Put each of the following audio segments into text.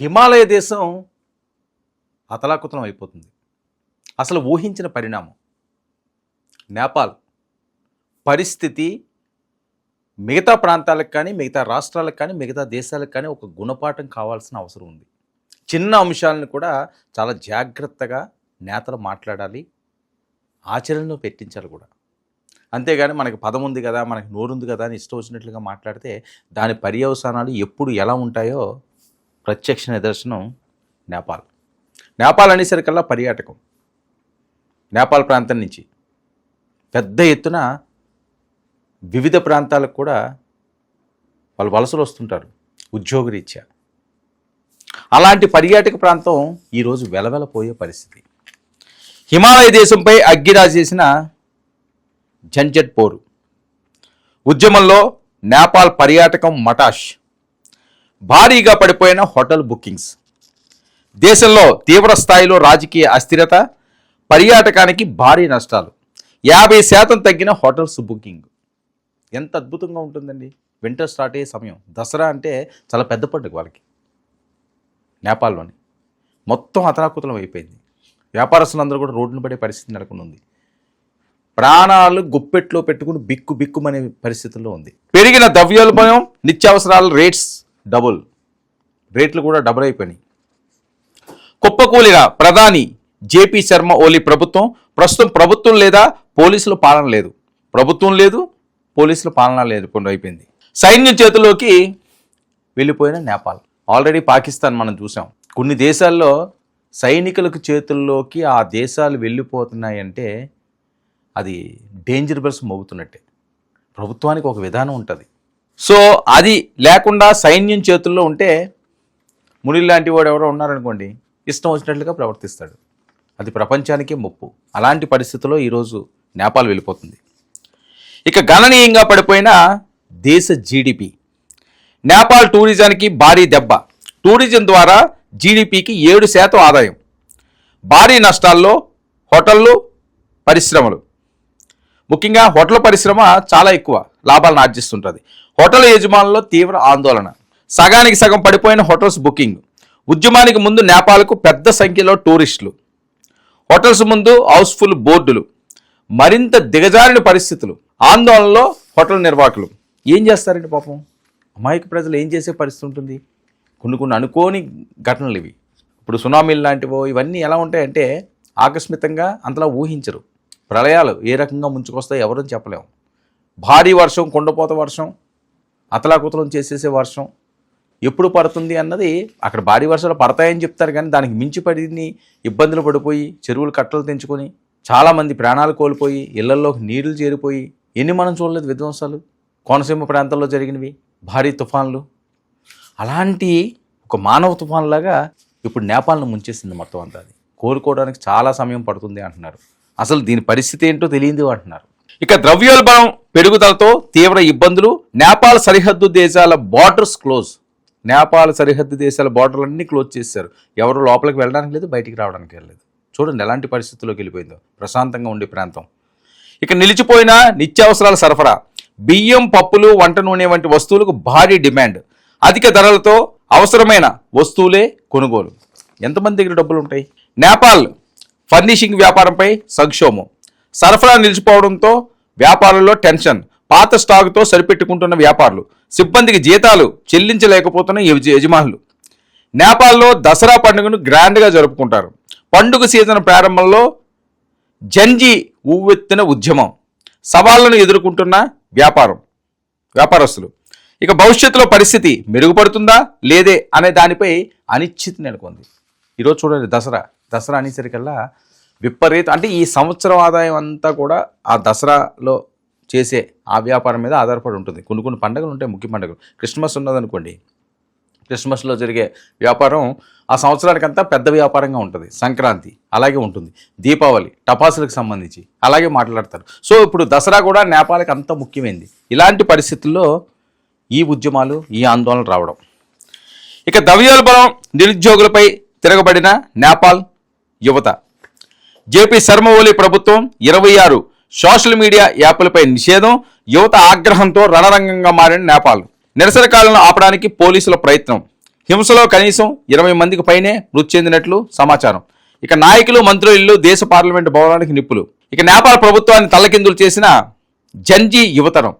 హిమాలయ దేశం అతలాకుతలం అయిపోతుంది. అసలు ఊహించిన పరిణామం. నేపాల్ పరిస్థితి మిగతా ప్రాంతాలకు కానీ మిగతా రాష్ట్రాలకు కానీ మిగతా దేశాలకు కానీ ఒక గుణపాఠం కావాల్సిన అవసరం ఉంది. చిన్న అంశాలను కూడా చాలా జాగ్రత్తగా నేతలు మాట్లాడాలి ఆచరణలో పెట్టించాలి కూడా. అంతేగాని మనకి పదం ఉంది కదా మనకి నోరుంది కదా అని ఇష్టం వచ్చినట్లుగా మాట్లాడితే దాని పర్యవసానాలు ఎప్పుడు ఎలా ఉంటాయో ప్రత్యక్ష నిదర్శనం నేపాల్. నేపాల్ అనేసరికల్లా పర్యాటకం. నేపాల్ ప్రాంతం నుంచి పెద్ద ఎత్తున వివిధ ప్రాంతాలకు కూడా వాళ్ళు వలసలు వస్తుంటారు ఉద్యోగరీత్యా. అలాంటి పర్యాటక ప్రాంతం ఈరోజు వెలవెలపోయే పరిస్థితి. హిమాలయ దేశంపై అగ్గిరాజేసిన జంజట్ పోరు ఉద్యమంలో నేపాల్ పర్యాటకం మటాష్. భారీగా పడిపోయిన హోటల్ బుకింగ్స్. దేశంలో తీవ్ర స్థాయిలో రాజకీయ అస్థిరత పర్యాటకానికి భారీ నష్టాలు. యాభై శాతం తగ్గిన హోటల్స్ బుకింగ్. ఎంత అద్భుతంగా ఉంటుందండి. వింటర్ స్టార్ట్ అయ్యే సమయం. దసరా అంటే చాలా పెద్ద పండుగ వాళ్ళకి. నేపాల్లోని. మొత్తం అతలాకుతలం అయిపోయింది. వ్యాపారస్తులందరూ కూడా రోడ్డును పడే పరిస్థితి నెలకొని ఉంది ప్రాణాలు గుప్పెట్లో పెట్టుకుని బిక్కు బిక్కుమనే పరిస్థితుల్లో ఉంది. పెరిగిన ద్రవ్యోల్బణం నిత్యావసరాల రేట్స్ డబుల్. రేట్లు కూడా డబుల్ అయిపోయినాయి. కుప్పకూలిన ప్రధాని జేపీ శర్మ ఓలీ ప్రభుత్వం ప్రస్తుతం ప్రభుత్వం లేదా పోలీసుల పాలన లేదు. ప్రభుత్వం లేదు పోలీసుల పాలన లేదు కొన్ని అయిపోయింది. సైన్యం చేతిలోకి వెళ్ళిపోయిన నేపాల్. ఆల్రెడీ పాకిస్తాన్ మనం చూసాం. కొన్ని దేశాల్లో సైనికులకు చేతుల్లోకి ఆ దేశాలు వెళ్ళిపోతున్నాయంటే అది డేంజర్ బెల్స్ మోగుతున్నట్టే. ప్రభుత్వానికి ఒక విధానం ఉంటుంది. సో అది లేకుండా సైన్యం చేతుల్లో ఉంటే ముని లాంటి వాడు ఎవరో ఉన్నారనుకోండి ఇష్టం వచ్చినట్లుగా ప్రవర్తిస్తాడు. అది ప్రపంచానికే ముప్పు. అలాంటి పరిస్థితుల్లో ఈరోజు నేపాల్ వెళ్ళిపోతుంది. ఇక గణనీయంగా పడిపోయిన దేశ జీడిపి. నేపాల్ టూరిజానికి భారీ దెబ్బ. టూరిజం ద్వారా జీడిపికి ఏడు శాతం ఆదాయం. భారీ నష్టాల్లో హోటళ్ళు పరిశ్రమలు. ముఖ్యంగా హోటల్ పరిశ్రమ చాలా ఎక్కువ. లాభాలను ఆర్జిస్తుంటుంది. హోటల్ యజమానుల్లో తీవ్ర ఆందోళన. సగానికి సగం పడిపోయిన హోటల్స్ బుకింగ్. ఉద్యమానికి ముందు నేపాల్కు పెద్ద సంఖ్యలో టూరిస్టులు. హోటల్స్ ముందు హౌస్ఫుల్ బోర్డులు. మరింత దిగజారిన పరిస్థితులు. ఆందోళనలో హోటల్ నిర్వాహకులు. ఏం చేస్తారండి పాపం? అమాయక ప్రజలు ఏం చేసే పరిస్థితి ఉంటుంది? కొన్ని కొన్ని అనుకోని ఘటనలు ఇవి. ఇప్పుడు సునామీలు లాంటివో ఇవన్నీ ఎలా ఉంటాయంటే ఆకస్మితంగా అంతలా ఊహించరు. ప్రళయాలు ఏ రకంగా ముంచుకొస్తాయో ఎవరూ చెప్పలేము భారీ వర్షం కొండపోత వర్షం అతలాకుతలం చేసేసే వర్షం. ఎప్పుడు పడుతుంది అన్నది అక్కడ భారీ వర్షాలు పడతాయని చెప్తారు కానీ దానికి మించి పడింది ఇబ్బందులు పడిపోయి చెరువులు కట్టలు తెంచుకొని చాలామంది ప్రాణాలు కోల్పోయి ఇళ్ళలోకి నీళ్ళు చేరిపోయి ఎన్ని మనం చూడలేదు విధ్వంసాలు? కోనసీమ ప్రాంతాల్లో జరిగినవి భారీ తుఫాన్లు. అలాంటి ఒక మానవ తుఫాన్లాగా ఇప్పుడు నేపాల్ను ముంచేసింది మొత్తం అంతా అది. కోలుకోవడానికి చాలా సమయం పడుతుంది అంటున్నారు. అసలు దీని పరిస్థితి ఏంటో తెలియదు అంటున్నారు. ఇక ద్రవ్యోల్బణం పెరుగుదలతో తీవ్ర ఇబ్బందులు. నేపాల్ సరిహద్దు దేశాల బార్డర్స్ క్లోజ్ నేపాల్ సరిహద్దు దేశాల బార్డర్లన్నీ క్లోజ్ చేశారు. ఎవరు లోపలికి వెళ్ళడానికి లేదు బయటికి రావడానికి వెళ్ళలేదు. చూడండి ఎలాంటి పరిస్థితుల్లోకి వెళ్ళిపోయిందో. ప్రశాంతంగా ఉండే ప్రాంతం. ఇక నిలిచిపోయిన నిత్యావసరాల సరఫరా. బియ్యం పప్పులు వంట నూనె వంటి వస్తువులకు భారీ డిమాండ్. అధిక ధరలతో అవసరమైన వస్తువులే కొనుగోలు. ఎంతమంది దగ్గర డబ్బులు ఉంటాయి? నేపాల్ ఫర్నిషింగ్ వ్యాపారంపై సంక్షోభం. సరఫరా నిలిచిపోవడంతో వ్యాపారుల్లో టెన్షన్. పాత స్టాకుతో సరిపెట్టుకుంటున్న వ్యాపారులు. సిబ్బందికి జీతాలు చెల్లించలేకపోతున్న యజ- యజమానులు. నేపాల్లో దసరా పండుగను గ్రాండ్గా జరుపుకుంటారు. పండుగ సీజన్ ప్రారంభంలో జంజీ ఉవ్వెత్తిన ఉద్యమం. సవాళ్ళను ఎదుర్కొంటున్న వ్యాపారం వ్యాపారస్తులు. ఇక భవిష్యత్తులో పరిస్థితి మెరుగుపడుతుందా? లేదే అనే దానిపై అనిశ్చితి నెలకొంది. ఈరోజు చూడండి దసరా. దసరా అనేసరికల్లా విపరీత అంటే ఈ సంవత్సరం ఆదాయం అంతా కూడా ఆ దసరాలో చేసే ఆ వ్యాపారం మీద ఆధారపడి ఉంటుంది. కొన్ని కొన్ని పండుగలు ఉంటాయి ముఖ్య పండుగలు. క్రిస్మస్ ఉన్నదనుకోండి క్రిస్మస్లో జరిగే వ్యాపారం ఆ సంవత్సరానికంతా పెద్ద వ్యాపారంగా ఉంటుంది. సంక్రాంతి అలాగే ఉంటుంది. దీపావళి టపాసులకు సంబంధించి అలాగే మాట్లాడతారు. సో ఇప్పుడు దసరా కూడా నేపాలకి అంత ముఖ్యమైంది. ఇలాంటి పరిస్థితుల్లో ఈ ఉద్యమాలు ఈ ఆందోళన రావడం. ఇక ద్రవ్యోల్బణం నిరుద్యోగులపై తిరగబడిన నేపాల్ యువత. జేపీ శర్మ ప్రభుత్వం ఇరవై ఆరు సోషల్ మీడియా యాప్లపై నిషేధం యువత ఆగ్రహంతో రణరంగంగా మారిన నేపాల్. నిరసనకాలను ఆపడానికి పోలీసుల ప్రయత్నం. హింసలో కనీసం ఇరవై మందికి పైనే మృతి చెందినట్లు సమాచారం. ఇక నాయకులు మంత్రులు ఇల్లు దేశ పార్లమెంటు భవనానికి నిప్పులు. ఇక నేపాల్ ప్రభుత్వాన్ని తల్లకిందులు చేసిన జంజీ యువతరం.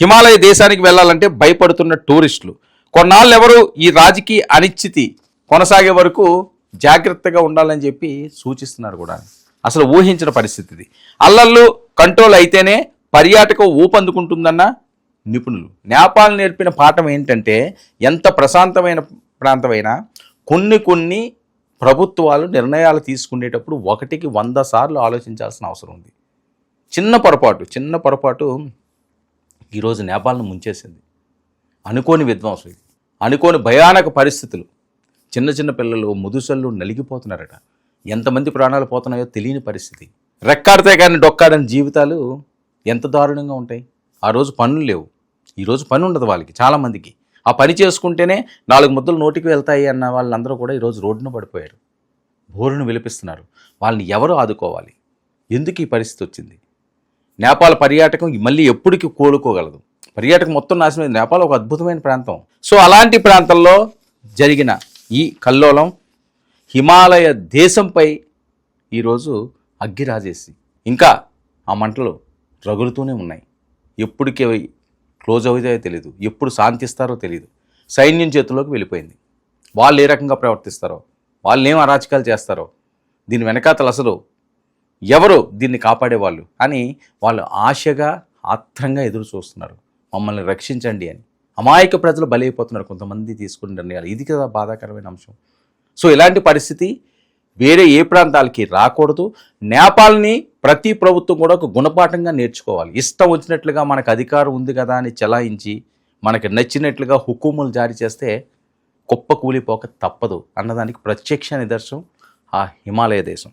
హిమాలయ దేశానికి వెళ్ళాలంటే భయపడుతున్న టూరిస్టులు. కొన్నాళ్ళు ఎవరు ఈ రాజకీయ అనిశ్చితి కొనసాగే వరకు జాగ్రత్తగా ఉండాలని చెప్పి సూచిస్తున్నారు కూడా. అసలు ఊహించిన పరిస్థితి ఇది అల్లర్లు కంట్రోల్ అయితేనే పర్యాటకం ఊపందుకుంటుందన్న నిపుణులు. నేపాల్ నేర్పిన పాఠం ఏంటంటే ఎంత ప్రశాంతమైన ప్రాంతమైనా కొన్ని కొన్ని ప్రభుత్వాలు నిర్ణయాలు తీసుకునేటప్పుడు ఒకటికి వంద సార్లు ఆలోచించాల్సిన అవసరం ఉంది. చిన్న పొరపాటు చిన్న పొరపాటు ఈరోజు నేపాల్ను ముంచేసింది. అనుకోని విధ్వంసం ఇది. అనుకోని భయానక పరిస్థితులు. చిన్న చిన్న పిల్లలు ముదుసళ్ళు నలిగిపోతున్నారట. ఎంతమంది ప్రాణాలు పోతున్నాయో తెలియని పరిస్థితి. రెక్కాడితే కానీ డొక్కాడని జీవితాలు ఎంత దారుణంగా ఉంటాయి. ఆ రోజు పనులు లేవు. ఈరోజు పని ఉండదు వాళ్ళకి చాలామందికి ఆ పని చేసుకుంటేనే నాలుగు ముద్దలు నోటికి వెళ్తాయి అన్న వాళ్ళందరూ కూడా ఈరోజు రోడ్డున పడిపోయారు. బోరును విలిపిస్తున్నారు. వాళ్ళని ఎవరు ఆదుకోవాలి? ఎందుకు ఈ పరిస్థితి వచ్చింది? నేపాల్ పర్యాటకం మళ్ళీ ఎప్పటికీ కోలుకోగలదు. పర్యాటకం మొత్తం నాశనమైంది నేపాల్ ఒక అద్భుతమైన ప్రాంతం. సో అలాంటి ప్రాంతంలో జరిగిన ఈ కల్లోలం హిమాలయ దేశంపై ఈరోజు అగ్గి రాజేసి ఇంకా ఆ మంటలు రగులుతూనే ఉన్నాయి. ఎప్పటికి క్లోజ్ అవుతాయో తెలియదు ఎప్పుడు శాంతిస్తారో తెలియదు సైన్యం చేతుల్లోకి వెళ్ళిపోయింది. వాళ్ళు ఏ రకంగా ప్రవర్తిస్తారో వాళ్ళు ఏం అరాచకాలు చేస్తారో దీని వెనకాతలు అసలు ఎవరు దీన్ని కాపాడేవాళ్ళు అని వాళ్ళు ఆశగా ఆత్రంగా ఎదురు చూస్తున్నారు. మమ్మల్ని రక్షించండి అని. అమాయక ప్రజలు బలైపోతున్నారు కొంతమంది తీసుకునే నిర్ణయాలు. ఇది కదా బాధాకరమైన అంశం. సో ఇలాంటి పరిస్థితి వేరే ఏ ప్రాంతాలకి రాకూడదు. నేపాల్ని ప్రతి ప్రభుత్వం కూడా ఒక గుణపాఠంగా నేర్చుకోవాలి. ఇష్టం వచ్చినట్లుగా మనకు అధికారం ఉంది కదా అని చెలాయించి మనకి నచ్చినట్లుగా హుకుములు జారీ చేస్తే కుప్ప కూలిపోక తప్పదు అన్నదానికి ప్రత్యక్ష నిదర్శనం ఆ హిమాలయ దేశం.